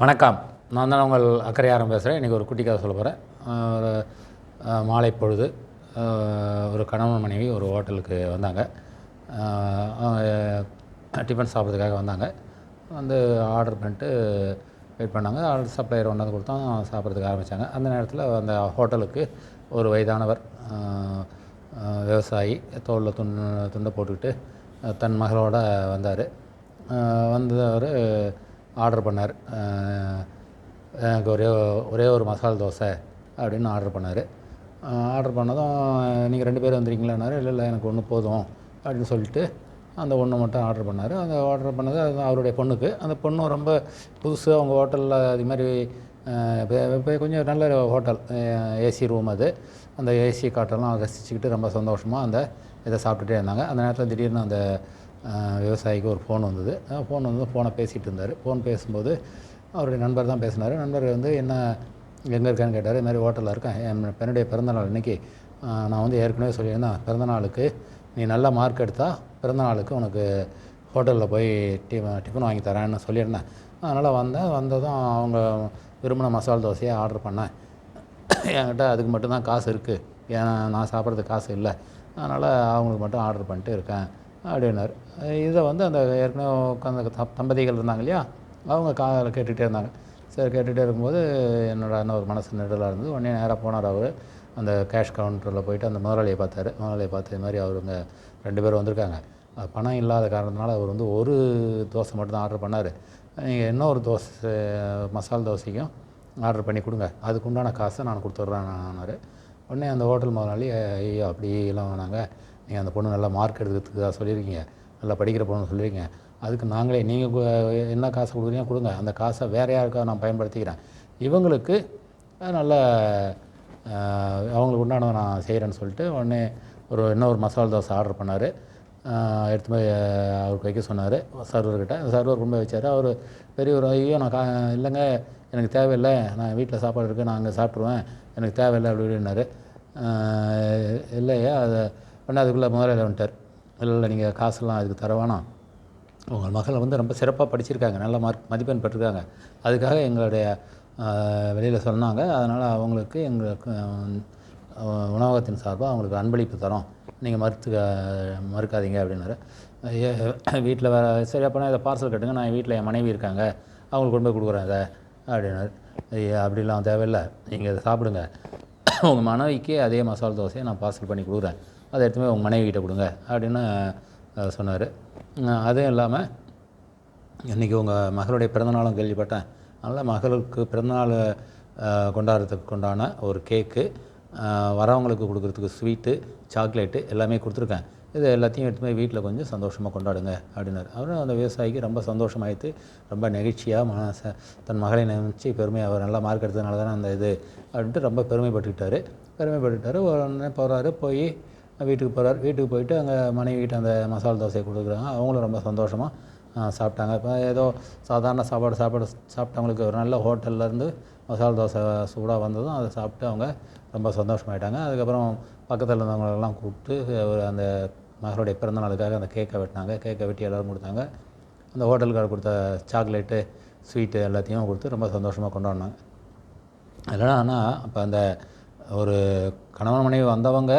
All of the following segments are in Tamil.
வணக்கம். நான் தான் உங்கள் அக்கறையாரம் பேசுகிறேன் இன்றைக்கி ஒரு குட்டி கதை சொல்ல போகிறேன் ஒரு மாலை பொழுது ஒரு கணவன் மனைவி ஒரு ஹோட்டலுக்கு வந்தாங்க. டிஃபன் சாப்பிட்றதுக்காக வந்தாங்க. வந்து ஆர்டர் பண்ணிட்டு வெயிட் பண்ணாங்க. ஆர்டர் சப்ளையர் ஒன்றாந்து கொடுத்தோம். சாப்பிட்றதுக்கு ஆரம்பித்தாங்க அந்த நேரத்தில் அந்த ஹோட்டலுக்கு ஒரு வயதானவர் விவசாயி தோளில் துண்டு துண்டை போட்டுக்கிட்டு தன் மகளோட வந்தார். வந்தவர் ஆர்டர் பண்ணார். எனக்கு ஒரே ஒரே ஒரு மசால் தோசை அப்படின்னு ஆர்டர் பண்ணார். ஆர்டர் பண்ணதும் நீங்கள் ரெண்டு பேரும் வந்துடுறீங்களான்னாரு இல்லை இல்லை எனக்கு ஒன்று போதும் அப்படின்னு சொல்லிட்டு அந்த ஒன்று மட்டும் ஆர்டர் பண்ணார். அந்த ஆர்டர் பண்ணது அது அவருடைய பொண்ணுக்கு. அந்த பொண்ணும் ரொம்ப புதுசு. அவங்க ஹோட்டலில் அது மாதிரி கொஞ்சம் நல்ல ஹோட்டல் ஏசி ரூம் அது. அந்த ஏசி காட்டெல்லாம் ரசிச்சுக்கிட்டு ரொம்ப சந்தோஷமாக அந்த இதை சாப்பிட்டுட்டே இருந்தாங்க. அந்த நேரத்தில் திடீர்னு அந்த விவசாயிக்கு ஒரு ஃபோன் வந்தது. ஃபோன் வந்து ஃபோனை பேசிகிட்டு இருந்தார். ஃபோன் பேசும்போது அவருடைய நண்பர் தான் பேசினார். நண்பர் வந்து என்ன எங்கே இருக்கான்னு கேட்டார். இது மாதிரி ஹோட்டலில் இருக்கேன். என் பெண்ணுடைய பிறந்தநாள் இன்னைக்கு நான் வந்து ஏற்கனவே சொல்லியிருந்தேன். பிறந்தநாளுக்கு நீ நல்ல மார்க் எடுத்தால் பிறந்தநாளுக்கு உனக்கு ஹோட்டலில் போய் டி டிஃபன் வாங்கி தரேன்னு சொல்லியிருந்தேன். அதனால் வந்தேன். வந்ததும் அவங்க விரும்பின மசால் தோசையை ஆர்டர் பண்ணேன். என்கிட்ட அதுக்கு மட்டும்தான் காசு இருக்குது ஏன்னா நான் சாப்பிட்றதுக்கு காசு இல்லை. அதனால் அவங்களுக்கு மட்டும் ஆர்டர் பண்ணிட்டு இருக்கேன். அப்படின்னாரு. இதை வந்து அந்த ஏற்கனவே உட்காந்து த- தம்பதிகள் இருந்தாங்க இல்லையா? அவங்க காதில் கேட்டுகிட்டே இருந்தாங்க. சரி கேட்டுகிட்டே இருக்கும்போது என்னோட என்ன ஒரு மனசு நெடலாக இருந்தது. உடனே நேராக போனார் அவர். அந்த கேஷ் கவுண்டரில் போயிட்டு அந்த முதலாளியை பார்த்தாரு. முதலாளியை பார்த்து இது மாதிரி அவருங்க ரெண்டு பேரும் வந்திருக்காங்க. பணம் இல்லாத காரணத்தினால அவர் வந்து ஒரு தோசை மட்டும்தான் ஆர்டர் பண்ணார். நீங்கள் இன்னொரு தோசை மசால் தோசைக்கும் ஆர்டர் பண்ணி கொடுங்க. அதுக்கு உண்டான காசை நான் கொடுத்துட்றேன்னாரு உடனே அந்த ஹோட்டல் முதலாளி ஐயோ அப்படிலாம் வேணாங்க. நீங்கள் அந்த பொண்ணு நல்லா மார்க் எடுக்கிறதுக்கு சொல்லியிருக்கீங்க. நல்லா படிக்கிற பொண்ணு சொல்லியிருக்கீங்க. அதுக்கு நாங்களே நீங்கள் என்ன காசு கொடுக்குறீங்க கொடுங்க. அந்த காசை வேற யாருக்காக நான் பயன்படுத்திக்கிறேன். இவங்களுக்கு நல்ல அவங்களுக்கு உண்டானதை நான் செய்கிறேன்னு சொல்லிட்டு உடனே ஒரு இன்னொரு மசாலா தோசை ஆர்டர் பண்ணார். எடுத்து போய் அவருக்கு வைக்க சொன்னார். சர்வர்கிட்ட சர்வர் கொண்டு போய் வச்சார். அவர் பெரியவர் ஐயோ நான் கா இல்லைங்க எனக்கு தேவையில்லை. நான் வீட்டில் சாப்பாடு இருக்குது நான் அங்கே சாப்பிட்ருவேன் எனக்கு தேவையில்லை அப்படி இப்படின்னாரு. இல்லையா அதை உடனே அதுக்குள்ளே முதலாளி வந்துட்டார். இல்லை இல்லை நீங்கள் காசுலாம் அதுக்கு தர வேணாம். உங்கள் மகள் வந்து ரொம்ப சிறப்பாக படிச்சிருக்காங்க. நல்ல மார்க் மதிப்பெண் பெற்றிருக்காங்க. அதுக்காக எங்களுடைய வெளியில் சொன்னாங்க. அதனால் அவங்களுக்கு எங்களுக்கு உணவகத்தின் சார்பாக அவங்களுக்கு அன்பளிப்பு தரோம். நீங்கள் மறுத்து மறுக்காதீங்க அப்படின்னாரு. வீட்டில் வேறு சரி அப்போனா இதை பார்சல் கட்டுங்க. நான் வீட்டில் என் மனைவி இருக்காங்க. அவங்களுக்கு கொண்டு போய் கொடுக்குறேன் இதை அப்படின்னாரு. ஐயா அப்படிலாம் தேவையில்லை. நீங்கள் இதை சாப்பிடுங்க. உங்கள் மனைவிக்கு அதே மசாலா தோசையை நான் பார்சல் பண்ணி கொடுக்குறேன். அதை எடுத்து போய் உங்கள் மனைவிகிட்ட கொடுங்க அப்படின்னு சொன்னார். அதுவும் இல்லாமல் இன்றைக்கி உங்கள் மகளுடைய பிறந்தநாளும் கேள்விப்பட்டேன். அதனால் மகளுக்கு பிறந்தநாள் கொண்டாடுறதுக்கு உண்டான ஒரு கேக்கு வரவங்களுக்கு கொடுக்குறதுக்கு ஸ்வீட்டு சாக்லேட்டு எல்லாமே கொடுத்துருக்கேன். இது எல்லாத்தையும் எடுத்து போய் வீட்டில் கொஞ்சம் சந்தோஷமாக கொண்டாடுங்க அப்படின்னாரு. அவரும் அந்த விவசாயிக்கு ரொம்ப சந்தோஷமாயிட்டு ரொம்ப நெகிழ்ச்சியாக மனச தன் மகளை நினச்சி பெருமை அவர் நல்லா மார்க் எடுத்ததுனால தானே அந்த இது அப்படின்ட்டு ரொம்ப பெருமைப்பட்டுக்கிட்டாரு. பெருமைப்பட்டுக்கிட்டாரு. உடனே போகிறாரு போய் வீட்டுக்கு போகிறார் வீட்டுக்கு போயிட்டு அங்கே மனைவிக்கிட்ட அந்த மசாலா தோசையை கொடுக்குறாங்க. அவங்களும் ரொம்ப சந்தோஷமாக சாப்பிட்டாங்க. இப்போ ஏதோ சாதாரண சாப்பாடு சாப்பாடு சாப்பிட்டவங்களுக்கு ஒரு நல்ல ஹோட்டல்லேருந்து மசாலா தோசை சூடாக வந்ததும் அதை சாப்பிட்டு அவங்க ரொம்ப சந்தோஷமாயிட்டாங்க. அதுக்கப்புறம் பக்கத்தில் இருந்தவங்களெல்லாம் கூப்பிட்டு ஒரு அந்த மகளுடைய பிறந்த நாளுக்காக அந்த கேக்கை வெட்டினாங்க. கேக்கை வெட்டி எல்லோரும் கொடுத்தாங்க. அந்த ஹோட்டலுக்கார கொடுத்த சாக்லேட்டு ஸ்வீட்டு எல்லாத்தையும் கொடுத்து ரொம்ப சந்தோஷமாக கொண்டாடினாங்க இல்லைனா ஆனால் அப்போ அந்த ஒரு கணவன் மனைவி வந்தவங்க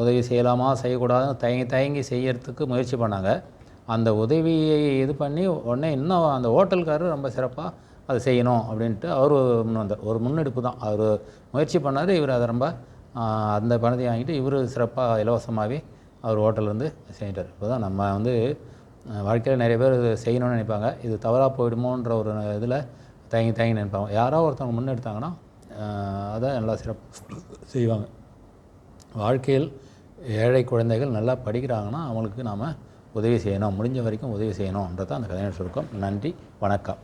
உதவி செய்யலாமா செய்யக்கூடாதுன்னு தயங்கி தயங்கி செய்யறதுக்கு முயற்சி பண்ணாங்க. அந்த உதவியை இது பண்ணி உடனே இன்னும் அந்த ஹோட்டல்காரர் ரொம்ப சிறப்பாக அதை செய்யணும் அப்படின்ட்டு அவர் முன் வந்தார். ஒரு முன்னெடுப்பு தான். அவர் முயற்சி பண்ணார். இவர் அதை ரொம்ப அந்த பணத்தை வாங்கிட்டு இவர் சிறப்பாக இலவசமாகவே அவர் ஹோட்டல்லேருந்து செஞ்சிட்டார். இப்போ தான் நம்ம வந்து வாழ்க்கையில் நிறைய பேர் இது செய்யணும்னு நினைப்பாங்க. இது தவறாக போயிடுமோன்ற ஒரு இதில் தயங்கி தயங்கி நினைப்பாங்க. யாரோ ஒருத்தவங்க முன்னெடுத்தாங்கன்னா அதை நல்லா சிறப்பு செய்வாங்க. வாழ்க்கையில் ஏழை குழந்தைகள் நல்லா படிக்கிறாங்கன்னா அவங்களுக்கு நாம் உதவி செய்யணும். முடிஞ்ச வரைக்கும் உதவி செய்யணுன்றது அந்த கதையின் சுருக்கம். நன்றி வணக்கம்.